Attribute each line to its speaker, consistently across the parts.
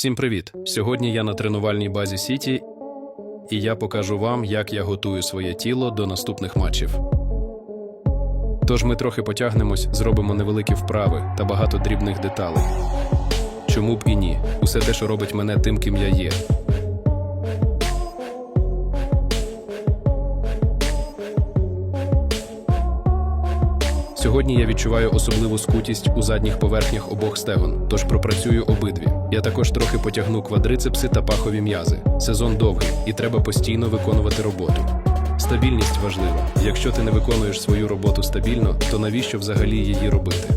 Speaker 1: Всім привіт! Сьогодні я на тренувальній базі Сіті, і я покажу вам, як я готую своє тіло до наступних матчів. Тож ми трохи потягнемось, зробимо невеликі вправи та багато дрібних деталей. Чому б і ні? Усе те, що робить мене тим, ким я є. Сьогодні я відчуваю особливу скутість у задніх поверхнях обох стегон, тож пропрацюю обидві. Я також трохи потягну квадрицепси та пахові м'язи. Сезон довгий, і треба постійно виконувати роботу. Стабільність важлива. Якщо ти не виконуєш свою роботу стабільно, то навіщо взагалі її робити?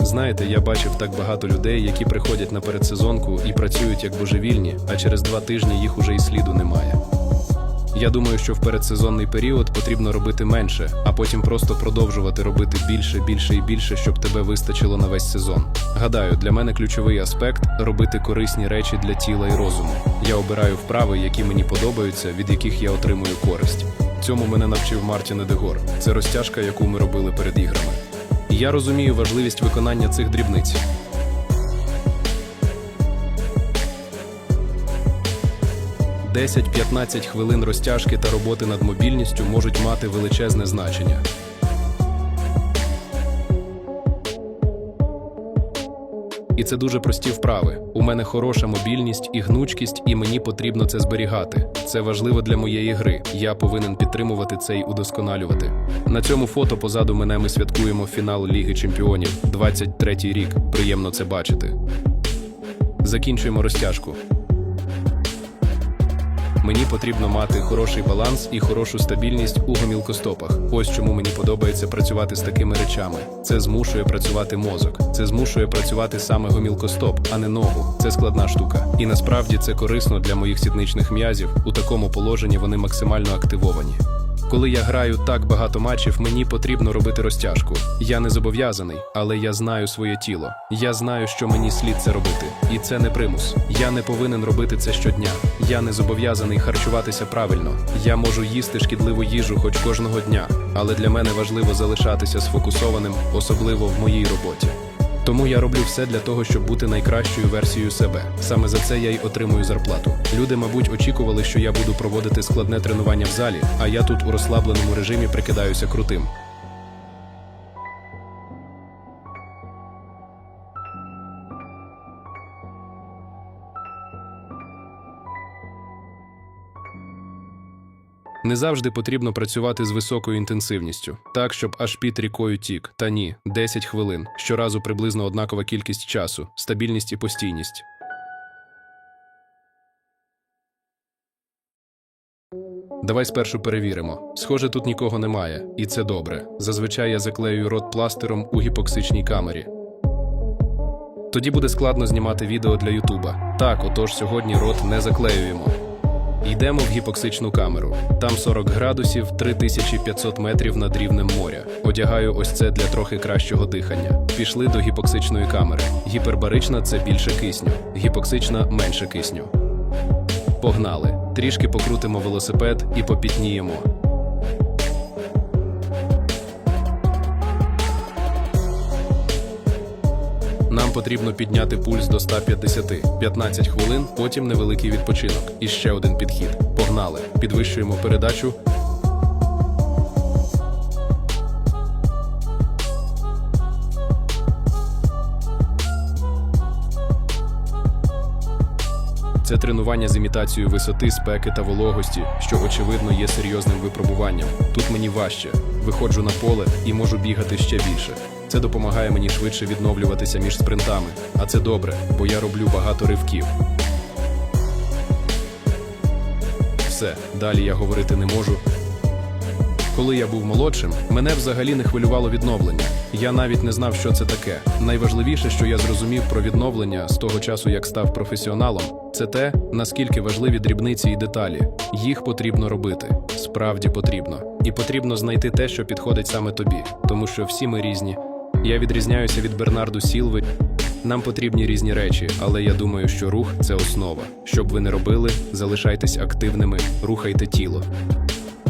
Speaker 1: Знаєте, я бачив так багато людей, які приходять на передсезонку і працюють як божевільні, а через два тижні їх уже і сліду немає. Я думаю, що в передсезонний період потрібно робити менше, а потім просто продовжувати робити більше, більше і більше, щоб тебе вистачило на весь сезон. Гадаю, для мене ключовий аспект робити корисні речі для тіла і розуму. Я обираю вправи, які мені подобаються, від яких я отримую користь. Цьому мене навчив Мартін Едегор. Це розтяжка, яку ми робили перед іграми. І я розумію важливість виконання цих дрібниць. – 10-15 хвилин розтяжки та роботи над мобільністю можуть мати величезне значення. І це дуже прості вправи. У мене хороша мобільність і гнучкість, і мені потрібно це зберігати. Це важливо для моєї гри. Я повинен підтримувати це й удосконалювати. На цьому фото позаду мене ми святкуємо фінал Ліги Чемпіонів 23-й рік. Приємно це бачити. Закінчуємо розтяжку. Мені потрібно мати хороший баланс і хорошу стабільність у гомілкостопах. Ось чому мені подобається працювати з такими речами. Це змушує працювати мозок. Це змушує працювати саме гомілкостоп, а не ногу. Це складна штука. І насправді це корисно для моїх сідничних м'язів. У такому положенні вони максимально активовані. Коли я граю так багато матчів, мені потрібно робити розтяжку. Я не зобов'язаний, але я знаю своє тіло. Я знаю, що мені слід це робити, і це не примус. Я не повинен робити це щодня. Я не зобов'язаний харчуватися правильно. Я можу їсти шкідливу їжу хоч кожного дня, але для мене важливо залишатися сфокусованим, особливо в моїй роботі. Тому я роблю все для того, щоб бути найкращою версією себе. Саме за це я й отримую зарплату. Люди, мабуть, очікували, що я буду проводити складне тренування в залі, а я тут у розслабленому режимі прикидаюся крутим. Не завжди потрібно працювати з високою інтенсивністю, так щоб аж під рікою тік. Та ні, 10 хвилин. Щоразу приблизно однакова кількість часу, стабільність і постійність. Давай спершу перевіримо. Схоже, тут нікого немає, і це добре. Зазвичай я заклеюю рот пластиром у гіпоксичній камері. Тоді буде складно знімати відео для Ютуба. Так, отож сьогодні рот не заклеюємо. Йдемо в гіпоксичну камеру. Там 40 градусів, 3500 метрів над рівнем моря. Одягаю ось це для трохи кращого дихання. Пішли до гіпоксичної камери. Гіпербарична це більше кисню, гіпоксична менше кисню. Погнали. Трішки покрутимо велосипед і попітніємо. Нам потрібно підняти пульс до 150, 15 хвилин, потім невеликий відпочинок. І ще один підхід. Погнали. Підвищуємо передачу. Це тренування з імітацією висоти, спеки та вологості, що очевидно є серйозним випробуванням. Тут мені важче. Виходжу на поле і можу бігати ще більше. Це допомагає мені швидше відновлюватися між спринтами, а це добре, бо я роблю багато ривків. Все, далі я говорити не можу. Коли я був молодшим, мене взагалі не хвилювало відновлення. Я навіть не знав, що це таке. Найважливіше, що я зрозумів про відновлення з того часу, як став професіоналом, це те, наскільки важливі дрібниці і деталі. Їх потрібно робити. Справді потрібно. І потрібно знайти те, що підходить саме тобі, тому що всі ми різні. Я відрізняюся від Бернарду Сілви. Нам потрібні різні речі, але я думаю, що рух це основа. Щоб ви не робили, залишайтесь активними, рухайте тіло.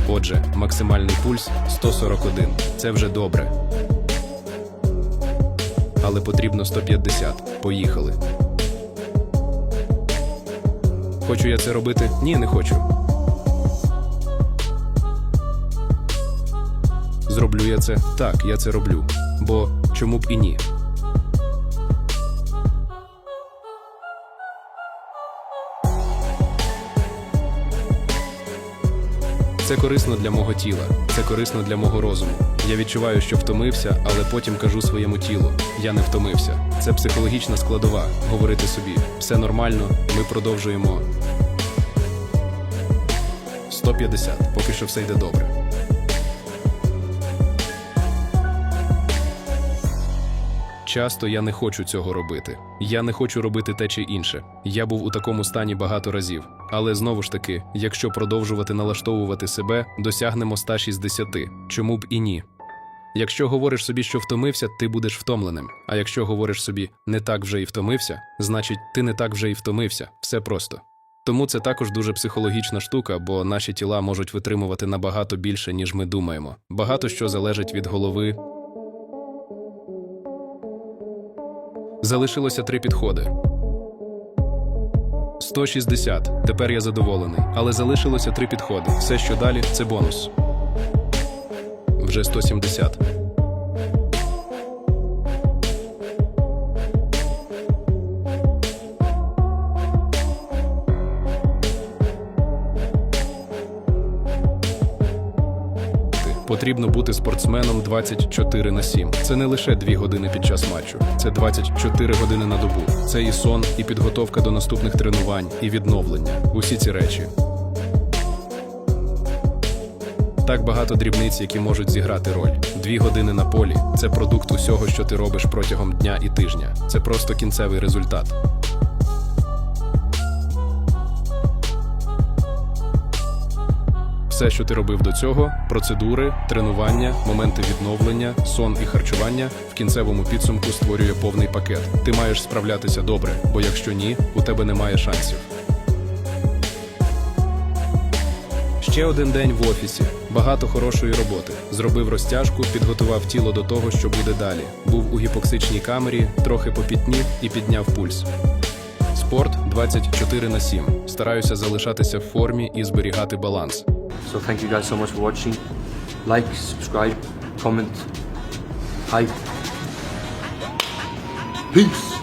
Speaker 1: Отже, максимальний пульс 141. Це вже добре. Але потрібно 150. Поїхали. Хочу я це робити? Ні, не хочу. Зроблю я це? Так, я це роблю. Бо чому б і ні? Це корисно для мого тіла, це корисно для мого розуму. Я відчуваю, що втомився, але потім кажу своєму тілу: я не втомився. Це психологічна складова. Говорити собі, все нормально, ми продовжуємо. 150, поки що все йде добре. Часто я не хочу цього робити. Я не хочу робити те чи інше. Я був у такому стані багато разів. Але знову ж таки, якщо продовжувати налаштовувати себе, досягнемо 160. Чому б і ні? Якщо говориш собі, що втомився, ти будеш втомленим. А якщо говориш собі не так вже і втомився, значить ти не так вже і втомився. Все просто. Тому це також дуже психологічна штука, бо наші тіла можуть витримувати набагато більше, ніж ми думаємо. Багато що залежить від голови. Залишилося три підходи. 160. Тепер я задоволений. Але залишилося три підходи. Все, що далі, це бонус. Вже 170. Потрібно бути спортсменом 24 на 7. Це не лише 2 години під час матчу, це 24 години на добу. Це і сон, і підготовка до наступних тренувань, і відновлення. Усі ці речі. Так багато дрібниць, які можуть зіграти роль. Дві години на полі це продукт усього, що ти робиш протягом дня і тижня. Це просто кінцевий результат. Все, що ти робив до цього процедури, тренування, моменти відновлення, сон і харчування в кінцевому підсумку створює повний пакет. Ти маєш справлятися добре, бо якщо ні, у тебе немає шансів. Ще один день в офісі. Багато хорошої роботи. Зробив розтяжку, підготував тіло до того, що буде далі. Був у гіпоксичній камері, трохи попітнів і підняв пульс. Спорт 24 на 7. Стараюся залишатися в формі і зберігати баланс.
Speaker 2: So thank you guys so much for watching. Like, subscribe, comment, hype. Peace.